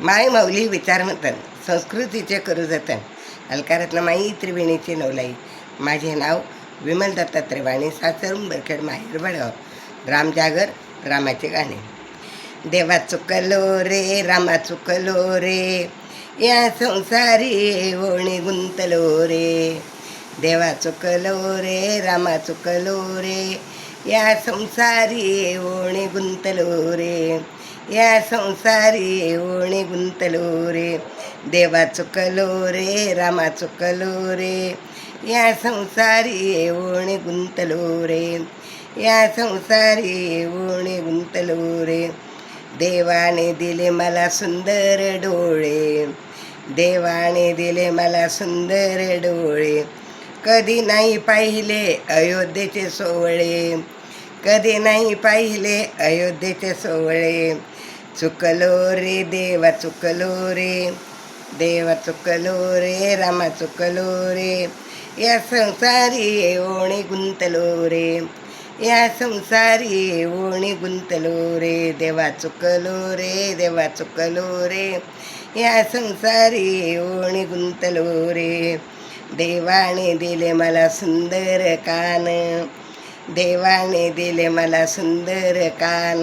माय माऊली विचारमतन संस्कृतीचे करू जतन अलकारातनं माई त्रिवेणीची नवलाई. माझे नाव विमल दत्तात्रय वाणी सासर उंबरखेड माहेर बडगाव. रामजागर रामाचे गाणे. देवा चुकलो रे रामा चुकलो रे या संसारी ओणी गुंतलो रे. देवा चुकलो रे रामा चुकलो रे या संसारी ओणी गुंतलो रे. या संसारी ओणी गुंतलो रे. देवा चुकलो रे रामा चुकलो रे. या संसारी ओणी गुंतलो रे. या संसारी ओणी गुंतलो रे. देवाने दिले मला सुंदर डोळे. देवाने दिले मला सुंदर डोळे. कधी नाही पाहिले अयोध्येचे सोवळे. कधी नाही पाहिले अयोध्येचे सोवळे. चुकलो रे देवा चुकलो रे देवा चुकलो रे रामा चुकलो रे या संसारी ओणी गुंतलो रे या संसारी ओणी गुंतलो रे देवा चुकलो रे देवा चुकलो रे या संसारी ओणी गुंतलो रे देवाने दिले मला सुंदर कान देवाने दिले मला सुंदर कान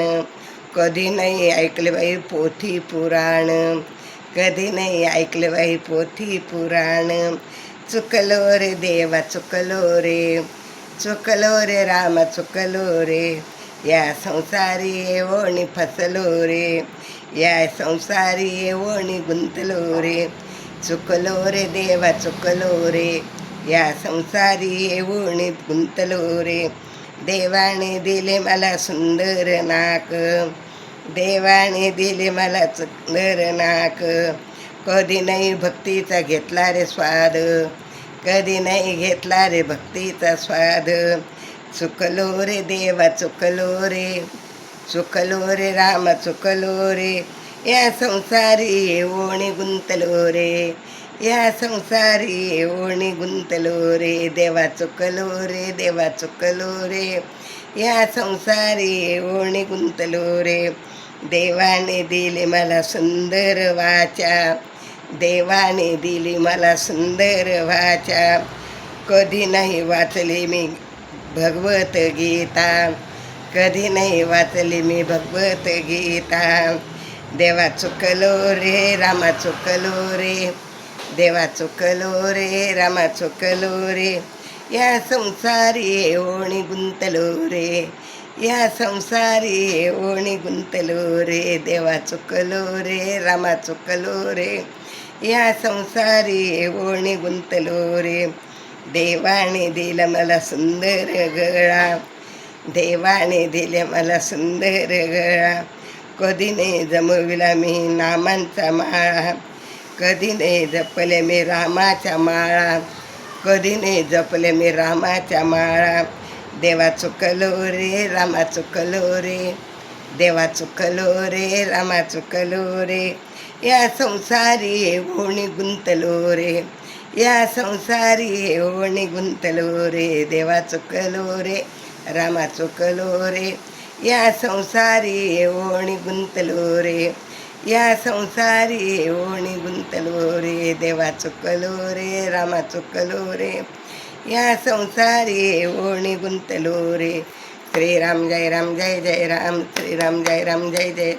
कधी नाही ऐकले बाई पोथी पुराण. कधी नाही ऐकले बाई पोथी पुराण. चुकलो रे देवा चुकलो रे. चुकलो रे राम चुकलो रे. या संसारी ओणी फसलो रे. या संसारी ओणी गुंतलो रे. चुकलो रे देवा चुकलो रे. या संसारी ओणी गुंतलो रे. देवाने दिले मला सुंदर नाक. देवाने दिले मला सुंदर नाक. कधी नाही भक्तीचा घेतला रे स्वाद. कधी नाही घेतला रे भक्तीचा स्वाद. चुकलो रे देवा चुकलो रे. चुकलो रे राम चुकलो रे. या संसारी ओणी गुंतलो रे. या संसारी ओणी गुंतलो रे देवा चुकलो रे देवा चुकलो रे. या संसारी ओणी गुंतलो रे देवाने दिली मला सुंदर वाचा. देवाने दिली मला सुंदर वाचा. कधी नाही वाचली मी भगवत गीता. कधी नाही वाचली मी भगवत गीता. देवा चुकलो रे रामा चुकलो रे. देवा चुकलो रे रामा चुकलो रे या संसारी ओणी गुंतलो रे या संसारी ओणी गुंतलो रे देवा चुकलो रे रामा चुकलो रे या संसारी ओणी गुंतलो रे देवाने दिलं मला सुंदर गळा देवाने दिले मला सुंदर गळा. कधी नाही जमविला मी नामांचा माळा. कधी नाही जपले मी रामाच्या माळा कधी नाही जपले मी रामाच्या माळा. देवा चुकलो रे रामा चुकलो रे. देवा चुकलो रे रामा चुकलो रे. या संसारी होणी गुंतलो रे. या संसारी होणी गुंतलो रे. देवा चुकलो रे रामा चुकलो रे. या संसारी होणी गुंतलो रे. या संसारी ओणी गुंतलो रे देवा चुकलो रे रामा चुकलो रे या संसारी ओणी गुंतलो रे श्रीराम जय राम जय जय राम. श्रीराम जय राम जय जय.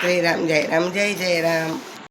श्रीराम जय राम जय जय राम.